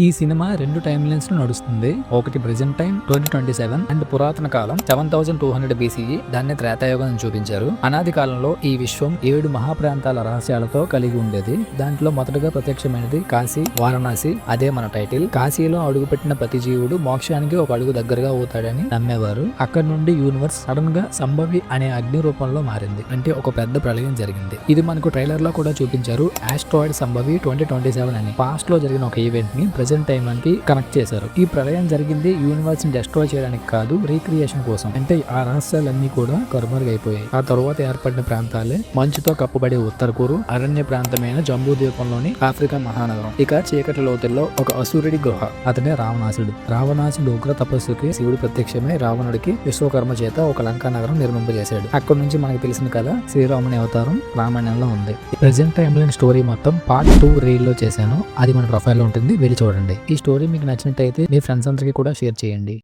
ఈ సినిమా రెండు టైమ్ లైన్స్లో నడుస్తుంది. ఒకటి present time twenty twenty seven and పురాతన కాలం seven thousand two hundred BCE దాన్ని త్రేతాయుగం అని చూపించారు. అనాది కాలంలో ఈ విశ్వం ఏడు మహాప్రాంతాల రహస్యాలతో కలిగి ఉండేది. దాంట్లో మొదటగా ప్రత్యక్షమైనది కాశీ వారణాసి అదే మన టైటిల్. కాశీలో అడుగుపెట్టిన ప్రతి జీవుడు మోక్షానికి ఒక అడుగు దగ్గరగా అవుతాడని నమ్మేవారు. అక్కడ నుండి యూనివర్స్ సడన్గా సంభవి అనే అగ్ని రూపంలో మారింది. అంటే ఒక పెద్ద ప్రళయం జరిగింది. ఇది మనకు ట్రైలర్లో కూడా చూపించారు. ఆస్ట్రాయిడ్ సంభవి ట్వంటీ ట్వంటీ సెవెన్ అని. పాస్ట్లో జరిగిన ఒక ఈవెంట్ని ప్రెసెంట్ టైం కి కనెక్ట్ చేశారు. ఈ ప్రళయం జరిగింది యూనివర్స్ని డెస్ట్రాయ్ చేయడానికి కాదు రీక్రియేషన్ కోసం. అంటే ఆ రహస్యాలన్నీ కూడా కరుమరుగైపోయాయి. ఆ తరువాత ఏర్పడిన ప్రాంతాలే మంచుతో కప్పబడే ఉత్తర కూరు అరణ్య ప్రాంతమైన జంబూ ద్వీపంలోని ఆఫ్రికా మహానగరం. ఇక చీకటి లోతుల్లో ఒక అసూరుడి గుహ. అతనే రావణాసుడు రావణాసుడు ఉగ్ర తపస్సుకి శివుడు ప్రత్యక్షమై రావణుడికి విశ్వకర్మ చేత ఒక లంకా నగరం నిర్మింపజేశాడు. అక్కడ నుంచి మనకు తెలిసిన కథ శ్రీరాముని అవతారం రామాయణంలో ఉంది. ప్రజెంట్ టైం స్టోరీ మొత్తం పార్ట్ టూ రీల్లో చేశాను. అది మన ప్రొఫైల్లో ఉంటుంది. వెళ్ళి చూడండి. ఈ స్టోరీ మీకు నచ్చినట్టయితే మీ ఫ్రెండ్స్ అందరికీ కూడా షేర్ చేయండి.